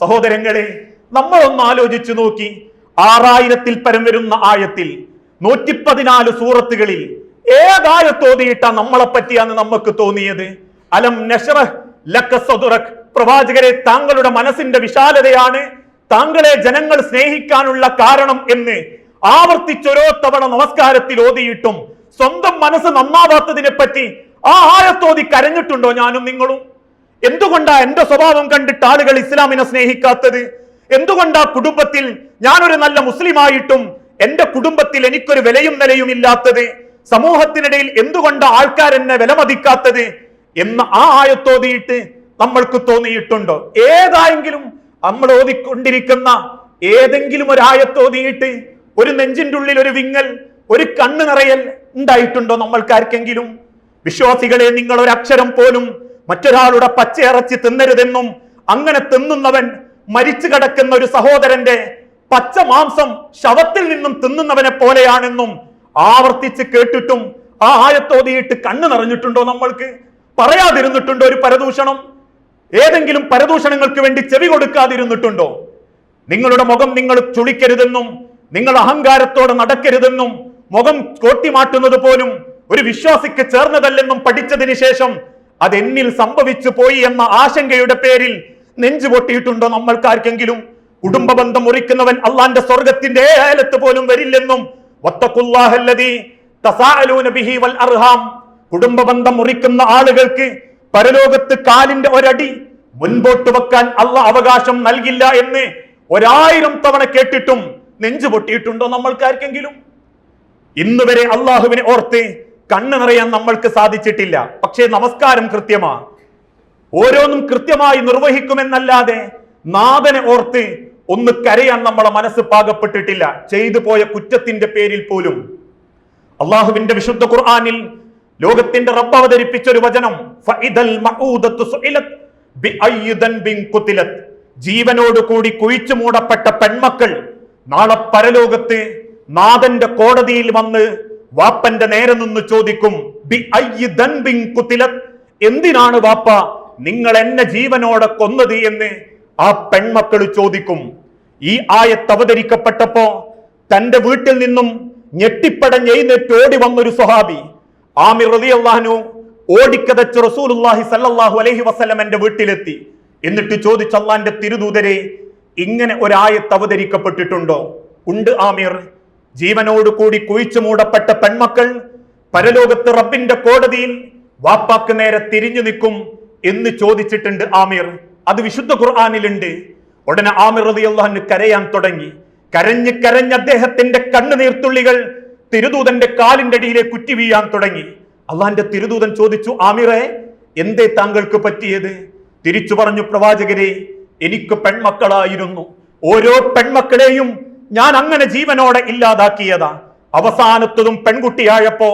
സഹോദരങ്ങളെ നമ്മൾ ഒന്ന് ആലോചിച്ചു നോക്കി. ആറായിരത്തിൽ പരം വരുന്ന ആയത്തിൽ നൂറ്റിപ്പതിനാല് സൂറത്തുകളിൽ ഏതായത്തോതിയിട്ട നമ്മളെ പറ്റിയാന്ന് നമുക്ക് തോന്നിയത്? അലം നഷറഹ് ലക്ക സദുറക്. പ്രവാചകരെ താങ്കളുടെ മനസ്സിന്റെ വിശാലതയാണ് താങ്കളെ ജനങ്ങൾ സ്നേഹിക്കാനുള്ള കാരണം എന്ന് ആവർത്തിച്ചൊരോ തവണ നമസ്കാരത്തിൽ ഓതിയിട്ടും സ്വന്തം മനസ്സ് നന്നാവാത്തതിനെ പറ്റി ആ ആയത്തോതി കരഞ്ഞിട്ടുണ്ടോ ഞാനും നിങ്ങളും? എന്തുകൊണ്ടാ എന്റെ സ്വഭാവം കണ്ടിട്ട് ആളുകൾ ഇസ്ലാമിനെ സ്നേഹിക്കാത്തത്? എന്തുകൊണ്ടാ കുടുംബത്തിൽ ഞാനൊരു നല്ല മുസ്ലിമായിട്ടും എന്റെ കുടുംബത്തിൽ എനിക്കൊരു വിലയും നിലയും ഇല്ലാത്തത്? സമൂഹത്തിനിടയിൽ എന്തുകൊണ്ട് ആൾക്കാർ എന്നെ വിലമതിക്കാത്തത്? എന്ന് ആ ആയത്തോതിയിട്ട് നമ്മൾക്ക് തോന്നിയിട്ടുണ്ടോ? ഏതായെങ്കിലും നമ്മൾ ഓതിക്കൊണ്ടിരിക്കുന്ന ഏതെങ്കിലും ഒരു ആയത്തോതിയിട്ട് ഒരു നെഞ്ചിന്റെ ഉള്ളിൽ ഒരു വിങ്ങൽ ഒരു കണ്ണ് നിറയൽ ഉണ്ടായിട്ടുണ്ടോ നമ്മൾക്കാർക്കെങ്കിലും? വിശ്വാസികളെ നിങ്ങൾ ഒരു അക്ഷരം പോലും മറ്റൊരാളുടെ പച്ചയിറച്ചി തിന്നരുതെന്നും അങ്ങനെ തിന്നുന്നവൻ മരിച്ചു കിടക്കുന്ന ഒരു സഹോദരന്റെ പച്ച മാംസം ശവത്തിൽ നിന്നും തിന്നുന്നവനെ പോലെയാണെന്നും ആവർത്തിച്ച് കേട്ടിട്ടും ആ ആയത്തോതിയിട്ട് കണ്ണു നിറഞ്ഞിട്ടുണ്ടോ നമ്മൾക്ക്? പറയാതിരുന്നിട്ടുണ്ടോ ഒരു പരദൂഷണം? ഏതെങ്കിലും പരദൂഷണങ്ങൾക്ക് വേണ്ടി ചെവി കൊടുക്കാതിരുന്നിട്ടുണ്ടോ? നിങ്ങളുടെ മുഖം നിങ്ങൾ ചുളിക്കരുതെന്നും നിങ്ങൾ അഹങ്കാരത്തോടെ നടക്കരുതെന്നും മുഖം കോട്ടിമാറ്റുന്നത് പോലും ഒരു വിശ്വാസിക്ക് ചേർന്നതല്ലെന്നും പഠിച്ചതിന് ശേഷം അതെന്നിൽ സംഭവിച്ചു പോയി എന്ന ആശങ്കയുടെ പേരിൽ നെഞ്ചു പൊട്ടിയിട്ടുണ്ടോ നമ്മൾക്കാർക്കെങ്കിലും? കുടുംബ ബന്ധം മുറിക്കുന്നവൻ അള്ളാന്റെ സ്വർഗത്തിന്റെ ഏലത്ത് പോലും വരില്ലെന്നും വത്തഖുല്ലാഹല്ലദീ തസാഅലൂന ബിഹി വൽ അർഹാം. കുടുംബ ബന്ധം മുറിക്കുന്ന ആളുകൾക്ക് പരലോകത്ത് കാലിന്റെ ഒരടി മുൻപോട്ട് വെക്കാൻ അള്ള അവകാശം നൽകില്ല എന്ന് ഒരായിരം തവണ കേട്ടിട്ടും നെഞ്ചു പൊട്ടിയിട്ടുണ്ടോ നമ്മൾക്കാർക്കെങ്കിലും? ഇന്നുവരെ അള്ളാഹുവിനെ ഓർത്ത് കണ്ണു നിറയാൻ നമ്മൾക്ക് സാധിച്ചിട്ടില്ല. പക്ഷേ നമസ്കാരം കൃത്യമാ. ഓരോന്നും കൃത്യമായി നിർവഹിക്കുമെന്നല്ലാതെ നാഥനെ ഓർത്ത് ഒന്ന് കരയാൻ നമ്മളെ മനസ്സ് പാകപ്പെട്ടിട്ടില്ല. ചെയ്തു പോയ കുറ്റത്തിന്റെ പേരിൽ പോലും. അള്ളാഹുവിന്റെ വിശുദ്ധ ഖുർആാനിൽ ലോകത്തിന്റെ റബ്ബ് അവതരിപ്പിച്ച ഒരു വചനം ജീവനോട് കൂടി കുഴിച്ചു മൂടപ്പെട്ട പെൺമക്കൾ നാളെ പരലോകത്ത് നാഥന്റെ കോടതിയിൽ വന്ന് വാപ്പന്റെ നേരെ നിന്ന് ചോദിക്കും എന്തിനാണ് വാപ്പ നിങ്ങൾ എന്നെ ജീവനോടെ കൊന്നത്? എന്ന് ആ പെൺമക്കൾ ചോദിക്കും ഈ ആയത്ത് അവതരിക്കപ്പെട്ടപ്പോ തന്റെ വീട്ടിൽ നിന്നും ഞെട്ടിപ്പടഞ്ഞ് എഴുന്നേറ്റ് ഓടി വന്നൊരു സ്വഹാബി ആമിർ റളിയല്ലാഹു ഓടിക്കതച്ച് റസൂലുള്ളാഹി സല്ലല്ലാഹു അലൈഹി വസല്ലം എന്റെ വീട്ടിലെത്തി. എന്നിട്ട് ചോദിച്ചു അള്ളാന്റെ തിരുദൂതരെ ഇങ്ങനെ ഒരായത്ത് അവതരിക്കപ്പെട്ടിട്ടുണ്ടോ? ഉണ്ട് ആമിർ. ജീവനോട് കൂടി കുഴിച്ചു മൂടപ്പെട്ട പെൺമക്കൾ പരലോകത്ത് റബ്ബിന്റെ കോടതിയിൽ വാപ്പാക്ക് നേരെ തിരിഞ്ഞു നിൽക്കും എന്ന് ചോദിച്ചിട്ടുണ്ട് ആമിർ. അത് വിശുദ്ധ ഖുർആാനിലുണ്ട്. ഉടനെ ആമിർ റളിയല്ലാഹു കരയാൻ തുടങ്ങി. കരഞ്ഞ് കരഞ്ഞ് അദ്ദേഹത്തിന്റെ കണ്ണുനീർത്തുള്ളികൾ തിരുദൂതന്റെ കാലിന്റെ അടിയിലെ കുറ്റി വീഴാൻ തുടങ്ങി. അള്ളാന്റെ തിരുദൂതൻ ചോദിച്ചു ആമിറെ എന്തേ താങ്കൾക്ക് പറ്റിയത്? തിരിച്ചു പറഞ്ഞു പ്രവാചകരെ എനിക്ക് പെൺമക്കളായിരുന്നു. ഓരോ പെൺമക്കളെയും ഞാൻ അങ്ങനെ ജീവനോടെ ഇല്ലാതാക്കിയതാ. അവസാനത്തതും പെൺകുട്ടിയായപ്പോ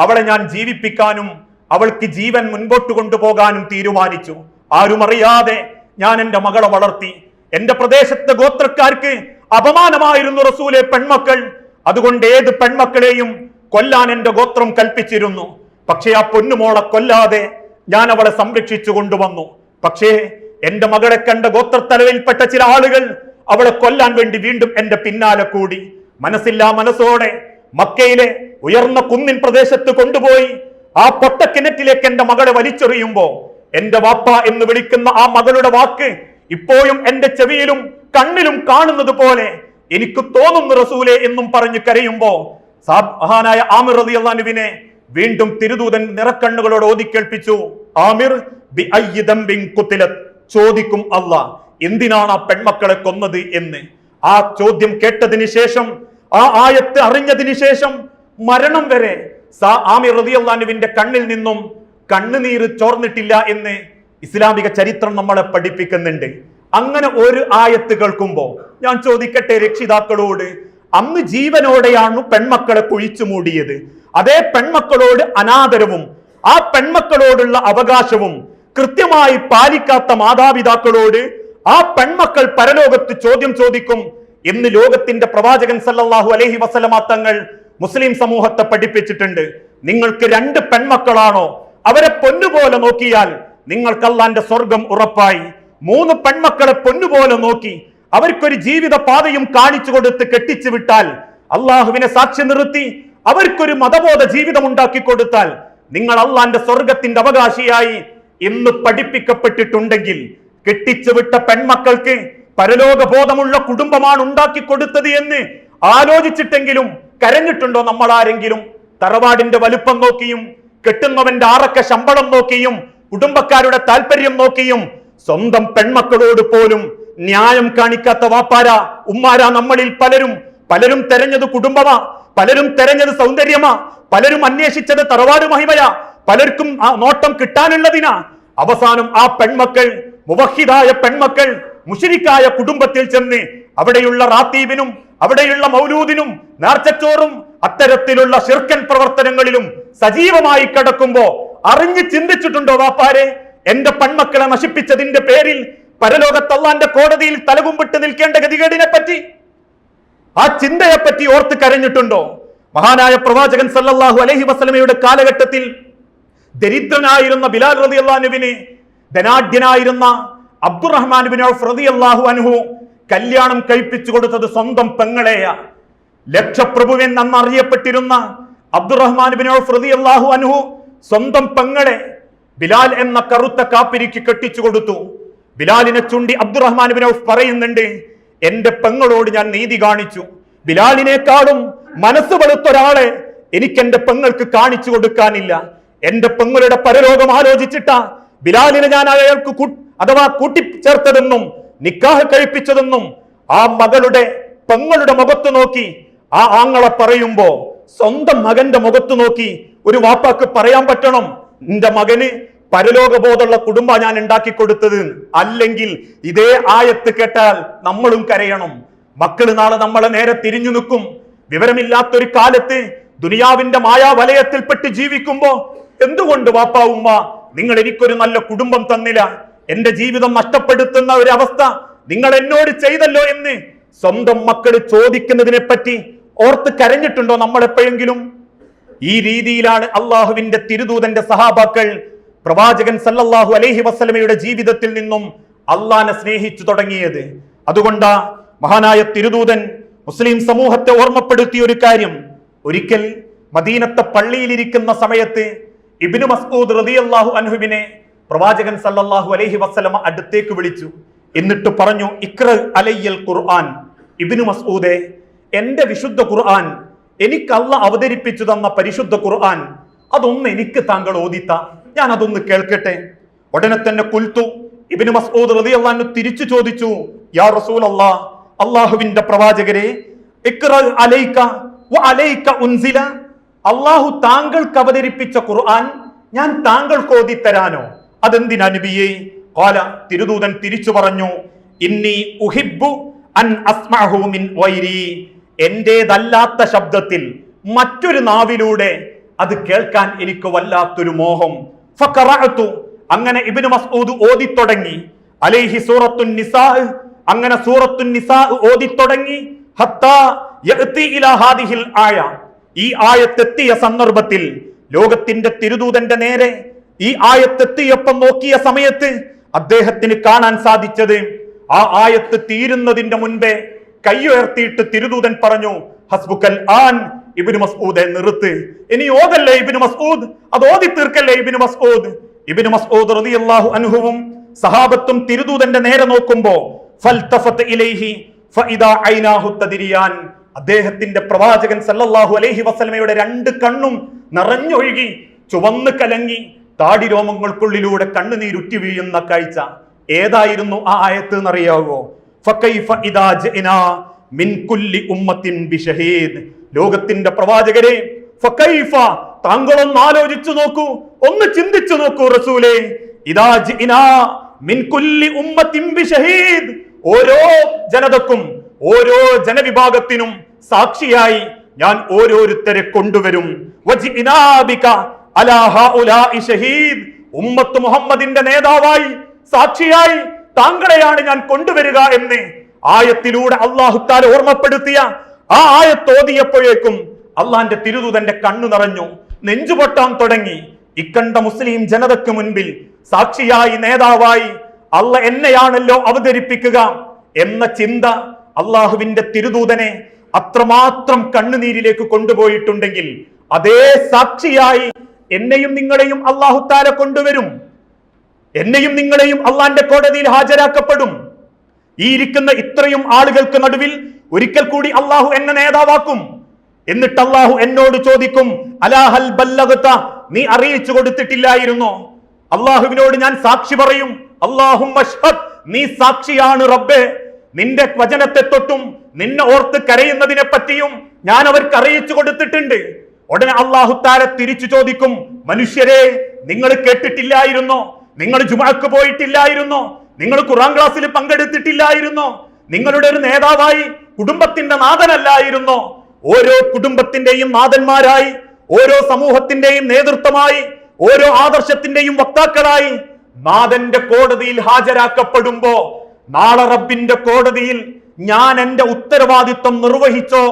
അവളെ ഞാൻ ജീവിപ്പിക്കാനും അവൾക്ക് ജീവൻ മുൻപോട്ട് കൊണ്ടുപോകാനും തീരുമാനിച്ചു. ആരുമറിയാതെ ഞാൻ എന്റെ മകളെ വളർത്തി. എന്റെ പ്രദേശത്തെ ഗോത്രക്കാർക്ക് അപമാനമായിരുന്നു റസൂലെ പെൺമക്കൾ. അതുകൊണ്ട് ഏത് പെൺമക്കളെയും കൊല്ലാൻ എന്റെ ഗോത്രം കൽപ്പിച്ചിരുന്നു. പക്ഷേ ആ പൊന്നുമോളെ കൊല്ലാതെ ഞാൻ അവളെ സംരക്ഷിച്ചു കൊണ്ടുവന്നു. പക്ഷേ എന്റെ മകളെ കണ്ട ഗോത്രത്തലവിൽപ്പെട്ട ചില ആളുകൾ അവളെ കൊല്ലാൻ വേണ്ടി വീണ്ടും എന്റെ പിന്നാലെ കൂടി. മനസ്സില്ലാ മനസ്സോടെ മക്കയിലെ ഉയർന്ന കുന്നിൻ പ്രദേശത്ത് കൊണ്ടുപോയി ആ പൊട്ടക്കിണറ്റിലേക്ക് എന്റെ മകളെ വലിച്ചെറിയുമ്പോൾ എന്റെ വാപ്പ എന്ന് വിളിക്കുന്ന ആ മകളുടെ വാക്ക് ഇപ്പോഴും എന്റെ ചെവിയിലും കണ്ണിലും കാണുന്നത് പോലെ എനിക്ക് തോന്നുന്നു റസൂലെ എന്നും പറഞ്ഞു കരയുമ്പോൾ മഹാനായ ആമിർ റതി അള്ളാനുവിനെ വീണ്ടും തിരുദൂതൻ നിറക്കണ്ണുകളോട് ഓതിക്കേൾപ്പിച്ചു ആമിർ ചോദിക്കും അല്ല എന്തിനാണ് ആ പെൺമക്കളെ കൊന്നത് എന്ന്? ആ ചോദ്യം കേട്ടതിന് ശേഷം ആ ആയത്ത് അറിഞ്ഞതിന് ശേഷം മരണം വരെ സാ ആമിർ കണ്ണിൽ നിന്നും കണ്ണുനീര് ചോർന്നിട്ടില്ല എന്ന് ഇസ്ലാമിക ചരിത്രം നമ്മളെ പഠിപ്പിക്കുന്നുണ്ട്. അങ്ങനെ ഒരു ആയത്ത് കേൾക്കുമ്പോൾ ഞാൻ ചോദിക്കട്ടെ രക്ഷിതാക്കളോട് അന്ന് ജീവനോടെയാണ് പെൺമക്കളെ കുഴിച്ചു മൂടിയത്. അതേ പെൺമക്കളോട് അനാദരവും ആ പെൺമക്കളോടുള്ള അവകാശവും കൃത്യമായി പാലിക്കാത്ത മാതാപിതാക്കളോട് ആ പെൺമക്കൾ പരലോകത്ത് ചോദ്യം ചോദിക്കും എന്ന് ലോകത്തിന്റെ പ്രവാചകൻ സല്ലാഹു അലഹി വസല്ലമ തങ്ങൾ മുസ്ലിം സമൂഹത്തെ പഠിപ്പിച്ചിട്ടുണ്ട്. നിങ്ങൾക്ക് രണ്ട് പെൺമക്കളാണോ? അവരെ പൊന്നുപോലെ നോക്കിയാൽ നിങ്ങൾക്ക് അള്ളാന്റെ സ്വർഗം ഉറപ്പായി. മൂന്ന് പെൺമക്കളെ പൊന്നുപോലെ നോക്കി അവർക്കൊരു ജീവിത പാതയും കാണിച്ചു കൊടുത്ത് കെട്ടിച്ചു വിട്ടാൽ അള്ളാഹുവിനെ സാക്ഷ്യം നിർത്തി അവർക്കൊരു മതബോധ ജീവിതം ഉണ്ടാക്കി കൊടുത്താൽ നിങ്ങൾ അള്ളാന്റെ സ്വർഗത്തിന്റെ അവകാശിയായി ഇന്ന് പഠിപ്പിക്കപ്പെട്ടിട്ടുണ്ടെങ്കിൽ കെട്ടിച്ചു വിട്ട പെൺമക്കൾക്ക് പരലോക ബോധമുള്ള കുടുംബമാണ് ഉണ്ടാക്കി കൊടുത്തത് എന്ന് ആലോചിച്ചിട്ടെങ്കിലും കരഞ്ഞിട്ടുണ്ടോ നമ്മൾ ആരെങ്കിലും തറവാടിന്റെ വലുപ്പം നോക്കിയും കെട്ടുന്നവന്റെ ആറക്ക ശമ്പളം നോക്കിയും കുടുംബക്കാരുടെ താല്പര്യം നോക്കിയും സ്വന്തം പെൺമക്കളോട് പോലും ന്യായം കാണിക്കാത്ത വാപ്പാര ഉമ്മാര നമ്മളിൽ പലരും. പലരും തെരഞ്ഞത് കുടുംബമാ പലരും തെരഞ്ഞത് സൗന്ദര്യമാ പലരും അന്വേഷിച്ചത് തറവാട് മഹിമയാ പലർക്കും ആ നോട്ടം കിട്ടാനുള്ളതിനാ. അവസാനം ആ പെൺമക്കൾ മുവഹിദായ പെൺമക്കൾ മുഷിരിക്കായ കുടുംബത്തിൽ ചെന്ന് അവിടെയുള്ള റാത്തീബിനും അവിടെയുള്ള മൗലൂദിനും നേർച്ചച്ചോറും അത്തരത്തിലുള്ള ശിർക്കൻ പ്രവർത്തനങ്ങളിലും സജീവമായി കിടക്കുമ്പോ അറിഞ്ഞു ചിന്തിച്ചിട്ടുണ്ടോ വാപ്പാരെ? എന്റെ പെൺമക്കളെ നശിപ്പിച്ചതിന്റെ പേരിൽ പരലോകത്തള്ളാന്റെ കോടതിയിൽ തലകുമ്പിട്ട് നിൽക്കേണ്ട ഗതികേടിനെ പറ്റി ആ ചിന്തയെ പറ്റി ഓർത്ത് കരഞ്ഞിട്ടുണ്ടോ? മഹാനായ പ്രവാചകൻ സല്ലല്ലാഹു അലഹി വസ്ലമയുടെ കാലഘട്ടത്തിൽ ദരിദ്രനായിരുന്ന ബിലാൽ റതി അള്ളാഹുവിന് ധനാഢ്യനായിരുന്ന അബ്ദുറഹ്മാൻ ബിൻ ഫ്രതി അള്ളാഹു അനുഹു കല്യാണം കഴിപ്പിച്ചു കൊടുത്തത് സ്വന്തം പെങ്ങളെയ. ലക്ഷപ്രഭുവൻ അന്നറിയപ്പെട്ടിരുന്ന അബ്ദുറഹ്മാൻ ബിൻ ഫ്രതി അള്ളാഹു അനുഹു സ്വന്തം പെങ്ങളെ ബിലാൽ എന്ന കറുത്ത കാപ്പിരിക്ക് കെട്ടിച്ചു കൊടുത്തു. ബിലാലിനെ ചുണ്ടി അബ്ദുറഹ്മാൻ ബിൻ ഔഫ് പറയുന്നുണ്ട് എന്റെ പെങ്ങളോട് ഞാൻ നീതി കാണിച്ചു. ബിലാലിനേക്കാളും മനസ്സ് വെളുത്തൊരാളെ എനിക്ക് എന്റെ പെങ്ങൾക്ക് കാണിച്ചു കൊടുക്കാനില്ല. എന്റെ പെങ്ങളുടെ പരലോകം ആലോചിച്ചിട്ടാ ബിലാലിനെ ഞാൻ അയാൾക്ക് അഥവാ കൂട്ടിച്ചേർത്തതെന്നും നിക്കാഹ് കഴിപ്പിച്ചതെന്നും ആ മകളുടെ പെങ്ങളുടെ മുഖത്ത് നോക്കി ആ ആങ്ങളെ പറയുമ്പോ സ്വന്തം മകന്റെ മുഖത്ത് നോക്കി ഒരു വാപ്പാക്ക് പറയാൻ പറ്റണം. നിന്റെ മകന് പരലോകബോധമുള്ള കുടുംബ ഞാൻ ഉണ്ടാക്കി കൊടുത്തത് അല്ലെങ്കിൽ ഇതേ ആയത്ത് കേട്ടാൽ നമ്മളും കരയണം. മക്കൾ നാളെ നമ്മളെ നേരെ തിരിഞ്ഞു നിൽക്കും. വിവരമില്ലാത്തൊരു കാലത്ത് ദുനിയാവിന്റെ മായാവലയത്തിൽപ്പെട്ട് ജീവിക്കുമ്പോ എന്തുകൊണ്ട് വാപ്പാ ഉമ്മ നിങ്ങൾ എനിക്കൊരു നല്ല കുടുംബം തന്നില്ല. എന്റെ ജീവിതം നഷ്ടപ്പെടുത്തുന്ന ഒരു അവസ്ഥ നിങ്ങൾ എന്നോട് ചെയ്തല്ലോ എന്ന് സ്വന്തം മക്കൾ ചോദിക്കുന്നതിനെ പറ്റി ഓർത്ത് കരഞ്ഞിട്ടുണ്ടോ നമ്മൾ എപ്പോഴെങ്കിലും ഈ രീതിയിലാണ് അള്ളാഹുവിന്റെ തിരുദൂതന്റെ സഹാബാക്കൾ പ്രവാചകൻ സല്ലല്ലാഹു അലൈഹി വസ്ലമയുടെ ജീവിതത്തിൽ നിന്നും അള്ളാനെ സ്നേഹിച്ചു തുടങ്ങിയത്. അതുകൊണ്ടാ മഹാനായ തിരുദൂതൻ മുസ്ലിം സമൂഹത്തെ ഓർമ്മപ്പെടുത്തിയ ഒരു കാര്യം. ഒരിക്കൽ മദീനത്തെ പള്ളിയിലിരിക്കുന്ന സമയത്ത് ഇബിനു മസ്ഊദ് റളിയല്ലാഹു അൻഹുവിനെ പ്രവാചകൻ സല്ലല്ലാഹു അലൈഹി വസ്ലമ അടുത്തേക്ക് വിളിച്ചു. എന്നിട്ട് പറഞ്ഞു ഇക്ര അലയ്യൽ ഖുർആൻ. ഇബിനു മസ്ഊദെ എന്റെ വിശുദ്ധ ഖുർആൻ എനിക്ക് അല്ല അവതരിപ്പിച്ചു തന്ന പരിശുദ്ധ ഖുർആൻ അതൊന്ന് എനിക്ക് താങ്കൾ ഓദിത്ത ഞാൻ അതൊന്ന് കേൾക്കട്ടെ. ഉടനെ തന്നെ കുൽത്തു. ഇബിന് മസ്ഊദ് റളിയല്ലാഹു തിരിച്ചു ചോദിച്ചു യാ റസൂൽ അള്ളാഹുവിന്റെ പ്രവാചകരെ ഇക്ര അലൈക്ക അലൈക്ക അലൈക ഉൻസില അള്ളാഹു താങ്കൾക്ക് അവതരിപ്പിച്ച ഖുർആൻ ഞാൻ താങ്കൾക്ക് ഓതിത്തരാനോ? അതെന്തിനാ നബിയെ? കോല തിരുദൂതൻ തിരിച്ചു പറഞ്ഞു ഇന്നി ഉഹിബ്ബു അൻ അസ്മഅഹു മിൻ വൈരി. എന്റേതല്ലാത്ത ശബ്ദത്തിൽ മറ്റൊരു നാവിലൂടെ അത് കേൾക്കാൻ എനിക്ക് വല്ലാത്തൊരു മോഹം. ഫഖറഅതു അങ്ങനെ ഇബ്നു മസ്ഊദ് ഓതി തുടങ്ങി അലൈഹി സൂറത്തുൻ അങ്ങനെ സൂറത്തുൻ നിസാ ഓതിത്തുടങ്ങി. ഹത്താ യഅതി ഇലാ ഹാദിഹിൽ ആയ. ഈ ആയത്തെത്തിയ സന്ദർഭത്തിൽ ലോകത്തിന്റെ തിരുദൂതന്റെ നേരെ ഈ ആയത്തെത്തിയപ്പം നോക്കിയ സമയത്ത് അദ്ദേഹത്തിന് കാണാൻ സാധിച്ചത് ആ ആയത്ത് തീരുന്നതിന്റെ മുൻപേ കൈയുയർത്തിയിട്ട് തിരുദൂതൻ പറഞ്ഞു ഹസ്ബുക്കൽ ആൻ ഇബിന് മസ്ഊദെ നിർത്ത്. ഇനി ഓതല്ലേ ഇബിന് മസ്ഊദ്? അത് ഓതി തീർക്കല്ലേ ഇബിന് മസ്ഊദ്? ഇബിന് മസ്ഊദ് റളിയല്ലാഹു അൻഹുവും സഹാബത്തും തിരുദൂതന്റെ നേരെ നോക്കുമ്പോ ഫൽതഫത്ത് ഇലൈഹി ഫഇദാ ഐനാഹു തദിരിയാൻ. അദ്ദേഹത്തിന്റെ പ്രവാചകൻ സല്ലല്ലാഹു അലൈഹി വസല്ലമയുടെ രണ്ട് കണ്ണും നിറഞ്ഞൊഴുകി ചുവന്ന് കലങ്ങി താടി രോമങ്ങൾക്കുള്ളിലൂടെ കണ്ണുനീരുറ്റി വീഴുന്ന കാഴ്ച ഏതായിരുന്നു ആ ആയത്ത് എന്നറിയാവോ? ലോകത്തിന്റെ പ്രവാചകരെ താങ്കളൊന്ന് ആലോചിച്ചു നോക്കൂ ഒന്ന് ചിന്തിച്ചു നോക്കൂ റസൂലേ. ഇതാജ് ഓരോ ജനതക്കും ഓരോ ജനവിഭാഗത്തിനും സാക്ഷിയായി ഞാൻ ഓരോരുത്തരെ കൊണ്ടുവരും. ഉമ്മത്ത് മുഹമ്മദിന്റെ നേതാവായി സാക്ഷിയായി താങ്കളെയാണ് ഞാൻ കൊണ്ടുവരിക എന്ന് ആയത്തിലൂടെ അള്ളാഹുത്താൽ ഓർമ്മപ്പെടുത്തിയ ആ ആയത്തോതിയപ്പോഴേക്കും അള്ളാന്റെ തിരുദൂതന്റെ കണ്ണു നിറഞ്ഞു. നെഞ്ചുപൊട്ടാൻ തുടങ്ങി. ഇക്കണ്ട മുസ്ലിം ജനതയ്ക്ക് മുൻപിൽ സാക്ഷിയായി നേതാവായി അള്ള എന്നെയാണല്ലോ അവതരിപ്പിക്കുക എന്ന ചിന്ത അള്ളാഹുവിന്റെ തിരുദൂതനെ അത്രമാത്രം കണ്ണുനീരിലേക്ക് കൊണ്ടുപോയിട്ടുണ്ടെങ്കിൽ അതേ സാക്ഷിയായി എന്നെയും നിങ്ങളെയും അള്ളാഹു താല കൊണ്ടുവരും. എന്നെയും നിങ്ങളെയും അള്ളാന്റെ കോടതിയിൽ ഹാജരാക്കപ്പെടും. ഈ ഇരിക്കുന്ന ഇത്രയും ആളുകൾക്ക് നടുവിൽ ഒരിക്കൽ കൂടി അള്ളാഹു എന്നെ നേതാവാക്കും. എന്നിട്ട് അള്ളാഹു എന്നോട് ചോദിക്കും അലാഹൽ ബല്ലഗത നീ അറിയിച്ചു കൊടുത്തിട്ടില്ലായിരുന്നോ? അള്ളാഹുവിനോട് ഞാൻ സാക്ഷി പറയും അള്ളാഹു നീ സാക്ഷിയാണ് റബ്ബേ. നിന്റെ വചനത്തെ തൊട്ടും നിന്നെ ഓർത്ത് കരയുന്നതിനെ പറ്റിയും ഞാൻ അവർക്ക് അറിയിച്ചു കൊടുത്തിട്ടുണ്ട്. ഉടനെ അള്ളാഹു താര തിരിച്ചു ചോദിക്കും മനുഷ്യരെ നിങ്ങൾ കേട്ടിട്ടില്ലായിരുന്നോ? നിങ്ങൾ ജുമാക്ക് പോയിട്ടില്ലായിരുന്നോ? നിങ്ങൾ ഖുറാൻ ക്ലാസ്സിൽ പങ്കെടുത്തിട്ടില്ലായിരുന്നോ? നിങ്ങളുടെ ഒരു നേതാവായി കുടുംബത്തിന്റെ നാഥനല്ലായിരുന്നോ? ഓരോ കുടുംബത്തിന്റെയും നാഥന്മാരായി ഓരോ സമൂഹത്തിന്റെയും നേതൃത്വമായി ഓരോ ആദർശത്തിന്റെയും വക്താക്കളായി നാഥന്റെ കോടതിയിൽ ഹാജരാക്കപ്പെടുമ്പോ നാളെ റബ്ബിന്റെ കോടതിയിൽ ഞാൻ എന്റെ ഉത്തരവാദിത്വം നിർവഹിച്ചോ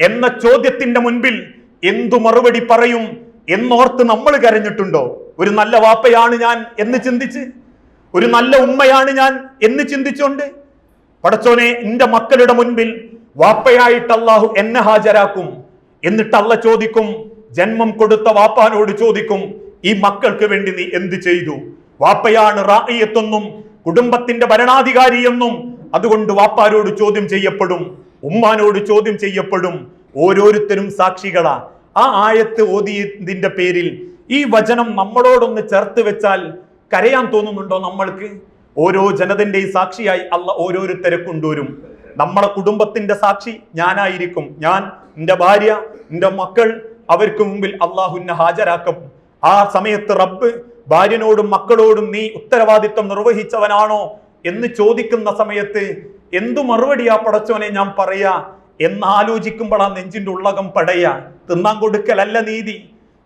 എന്ന ചോദ്യത്തിന്റെ മുൻപിൽ എന്തു മറുപടി പറയും എന്നോർത്ത് നമ്മൾ കരഞ്ഞിട്ടുണ്ടോ? ഒരു നല്ല വാപ്പയാണ് ഞാൻ എന്ന് ചിന്തിച്ച്? ഒരു നല്ല ഉമ്മയാണ് ഞാൻ എന്ന് ചിന്തിച്ചുകൊണ്ട് പടച്ചോനെ എന്റെ മക്കളുടെ മുൻപിൽ വാപ്പയായിട്ട് അള്ളാഹു എന്നെ ഹാജരാക്കും. എന്നിട്ട് അല്ല ചോദിക്കും ജന്മം കൊടുത്ത വാപ്പാനോട് ചോദിക്കും ഈ മക്കൾക്ക് വേണ്ടി നീ എന്ത് ചെയ്തു? വാപ്പയാണ് റായിയെത്തൊന്നും കുടുംബത്തിന്റെ ഭരണാധികാരി എന്നും അതുകൊണ്ട് വാപ്പാരോട് ചോദ്യം ചെയ്യപ്പെടും ഉമ്മാനോട് ചോദ്യം ചെയ്യപ്പെടും. ഓരോരുത്തരും സാക്ഷികളാ. ആ ആയത്ത് ഓതിയതിന്റെ പേരിൽ ഈ വചനം നമ്മളോടൊന്ന് ചേർത്ത് വെച്ചാൽ കരയാൻ തോന്നുന്നുണ്ടോ നമ്മൾക്ക്? ഓരോ ജനതന്റെയും സാക്ഷിയായി അല്ല ഓരോരുത്തരെ കൊണ്ടുവരും. നമ്മളെ കുടുംബത്തിന്റെ സാക്ഷി ഞാനായിരിക്കും. ഞാൻ എന്റെ ഭാര്യ എന്റെ മക്കൾ അവർക്ക് മുമ്പിൽ അള്ളാഹുവിനെ ഹാജരാക്കും. ആ സമയത്ത് റബ്ബ് ഭാര്യനോടും മക്കളോടും നീ ഉത്തരവാദിത്വം നിർവഹിച്ചവനാണോ എന്ന് ചോദിക്കുന്ന സമയത്ത് എന്തു മറുപടിയാ പടച്ചോനെ ഞാൻ പറയാ എന്നാലോചിക്കുമ്പോൾ ആ നെഞ്ചിന്റെ ഉള്ളകം പടയ. തിന്നാൻ കൊടുക്കലല്ല നീതി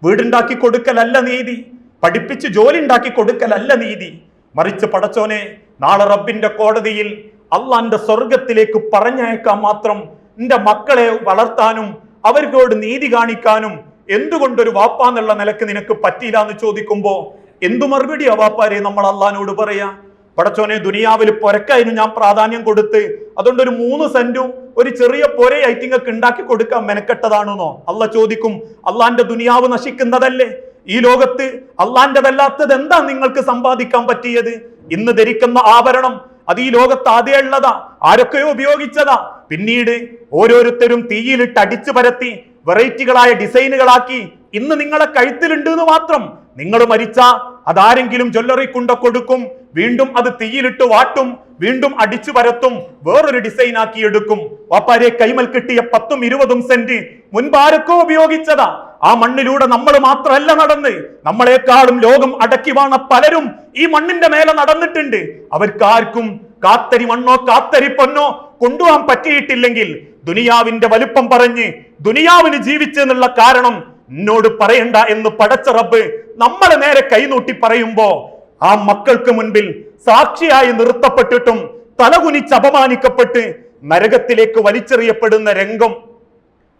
വീടുണ്ടാക്കി കൊടുക്കലല്ല നീതി പഠിപ്പിച്ച് ജോലി ഉണ്ടാക്കി കൊടുക്കലല്ല നീതി. മറിച്ച് പടച്ചോനെ നാളെ റബ്ബിന്റെ കോടതിയിൽ അള്ളാന്റെ സ്വർഗത്തിലേക്ക് പറഞ്ഞയക്കാൻ മാത്രം നിന്റെ മക്കളെ വളർത്താനും അവർക്കോട് നീതി കാണിക്കാനും എന്തുകൊണ്ടൊരു വാപ്പാന്നുള്ള നിലയ്ക്ക് നിനക്ക് പറ്റിയില്ല എന്ന് ചോദിക്കുമ്പോ എന്തു മറുപടിയാ വാപ്പാരെ നമ്മൾ അള്ളഹാനോട് പറയാ? പടച്ചോനെ ദുനിയാവിൽ പൊരക്കായിരുന്നു ഞാൻ പ്രാധാന്യം കൊടുത്ത്. അതുകൊണ്ട് ഒരു മൂന്ന് സെന്റും ഒരു ചെറിയ പൊരെ ഐറ്റിങ്ങൊക്കെ ഉണ്ടാക്കി കൊടുക്കാൻ മെനക്കെട്ടതാണെന്നോ? അല്ല ചോദിക്കും അള്ളാന്റെ ദുനിയാവ് നശിക്കുന്നതല്ലേ? ഈ ലോകത്ത് അള്ളാന്റെതല്ലാത്തത് എന്താ നിങ്ങൾക്ക് സമ്പാദിക്കാൻ പറ്റിയത്? ഇന്ന് ധരിക്കുന്ന ആഭരണം അത് ഈ ലോകത്ത് ആദ്യം ഉള്ളതാ. ആരൊക്കെയോ ഉപയോഗിച്ചതാ. പിന്നീട് ഓരോരുത്തരും തീയിലിട്ട് അടിച്ചു പരത്തി വെറൈറ്റികളായ ഡിസൈനുകളാക്കി. ഇന്ന് നിങ്ങളെ കഴുത്തിലുണ്ട് എന്ന് മാത്രം. നിങ്ങൾ മരിച്ച അതാരെങ്കിലും ജ്വല്ലറി കുണ്ട കൊടുക്കും വീണ്ടും അത് തീയിലിട്ട് വാട്ടും വീണ്ടും അടിച്ചു പരത്തും വേറൊരു ഡിസൈൻ ആക്കി എടുക്കും. വാപ്പാരെ കൈമൽ കിട്ടിയ പത്തും ഇരുപതും സെന്റ് മുൻപാരക്കോ ഉപയോഗിച്ചതാ. ആ മണ്ണിലൂടെ നമ്മൾ മാത്രമല്ല നടന്ന്. നമ്മളെക്കാളും ലോകം അടക്കി വാണ പലരും ഈ മണ്ണിന്റെ മേലെ നടന്നിട്ടുണ്ട്. അവർക്കാർക്കും കാത്തരി മണ്ണോ കാത്തരി പൊന്നോ കൊണ്ടുപോകാൻ പറ്റിയിട്ടില്ലെങ്കിൽ ദുനിയാവിന്റെ വലുപ്പം പറഞ്ഞ് ദുനിയാവിന് ജീവിച്ചെന്നുള്ള കാരണം എന്നോട് പറയണ്ട എന്ന് പടച്ച റബ്ബ് നമ്മളെ നേരെ കൈനൂട്ടി പറയുമ്പോ ആ മക്കൾക്ക് മുൻപിൽ സാക്ഷിയായി നിർത്തപ്പെട്ടിട്ടും തലകുനിച്ച് അപമാനിക്കപ്പെട്ട് നരകത്തിലേക്ക് വലിച്ചെറിയപ്പെടുന്ന രംഗം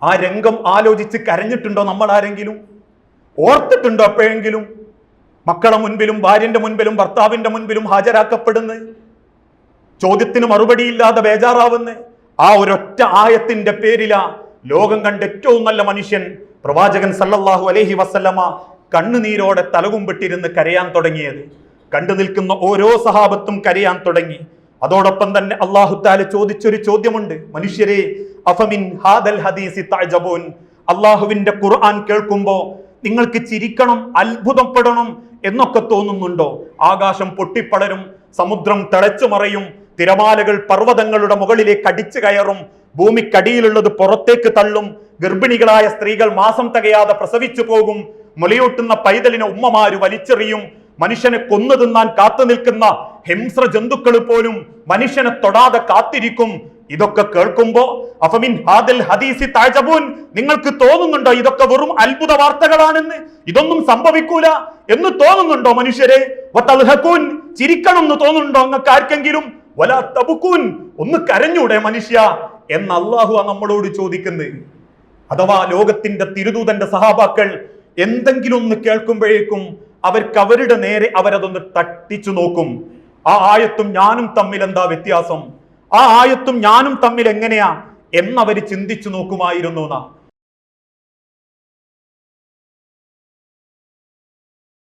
ആ രംഗം ആലോചിച്ച് കരഞ്ഞിട്ടുണ്ടോ നമ്മൾ ആരെങ്കിലും ഓർത്തിട്ടുണ്ടോ എപ്പോഴെങ്കിലും? മക്കളെ മുൻപിലും ഭാര്യന്റെ മുൻപിലും ഭർത്താവിന്റെ മുൻപിലും ഹാജരാക്കപ്പെടുന്നു ചോദ്യത്തിന് മറുപടിയില്ലാതെ ബേജാറാവുന്ന ആ ഒരൊറ്റ ആയത്തിന്റെ പേരിലാ ലോകം കണ്ട ഏറ്റവും നല്ല മനുഷ്യൻ പ്രവാചകൻ സല്ലല്ലാഹു അലൈഹി വസല്ലമ കണ്ണുനീരോടെ തലകുമ്പിട്ടിരുന്ന് കരയാൻ തുടങ്ങിയത്. കണ്ടു നിൽക്കുന്ന ഓരോ സഹാബത്തും കരയാൻ തുടങ്ങി. അതോടൊപ്പം തന്നെ അള്ളാഹു താല ചോദിച്ചൊരു ചോദ്യമുണ്ട്. മനുഷ്യരെ അഫമിൻ ഹാദൽ ഹദീസി തഅജബൂൻ? അള്ളാഹുവിന്റെ ഖുർആൻ കേൾക്കുമ്പോൾ നിങ്ങൾക്ക് ചിരിക്കണം അത്ഭുതപ്പെടണം എന്നൊക്കെ തോന്നുന്നുണ്ടോ? ആകാശം പൊട്ടിപ്പടരും സമുദ്രം തിളച്ചു മറയും തിരമാലകൾ പർവതങ്ങളുടെ മുകളിലേക്ക് അടിച്ചു കയറും ഭൂമിക്കടിയിലുള്ളത് പുറത്തേക്ക് തള്ളും ഗർഭിണികളായ സ്ത്രീകൾ മാസം തികയാതെ പ്രസവിച്ചു പോകും മുലയൂട്ടുന്ന പൈതലിനെ ഉമ്മമാര് വലിച്ചെറിയും. മനുഷ്യനെ കൊന്നു തിന്നാൻ കാത്തു നിൽക്കുന്ന ഹിംസ്ര ജന്തുക്കൾ പോലും മനുഷ്യനെ തൊടാതെ കാത്തിരിക്കും. ഇതൊക്കെ കേൾക്കുമ്പോ അഫമിൻ ഹാദൽ ഹദീസി താജബൂൻ നിങ്ങൾക്ക് തോന്നുന്നുണ്ടോ ഇതൊക്കെ വെറും അത്ഭുത വാർത്തകളാണെന്ന്? ഇതൊന്നും സംഭവിക്കൂല എന്ന് തോന്നുന്നുണ്ടോ മനുഷ്യരെ? വത്തൽഹക്കൂൻ ചിരിക്കണം എന്ന് തോന്നുന്നുണ്ടോ നിങ്ങൾക്ക് ആർക്കെങ്കിലും? വല തബുക്കൂൻ ഒന്ന് കരഞ്ഞൂടെ മനുഷ്യ എന്ന് അള്ളാഹു നമ്മളോട് ചോദിക്കുന്നത്. അഥവാ ലോകത്തിന്റെ തിരുദൂതന്റെ സഹാബാക്കൾ എന്തെങ്കിലും ഒന്ന് കേൾക്കുമ്പോഴേക്കും അവർക്ക് അവരുടെ നേരെ അവരതൊന്ന് തട്ടിച്ചു നോക്കും. ആ ആയത്തും ഞാനും തമ്മിൽ എന്താ വ്യത്യാസം? ആ ആയത്തും ഞാനും തമ്മിൽ എങ്ങനെയാ? എന്നവര് ചിന്തിച്ചു നോക്കുമായിരുന്നു എന്നാ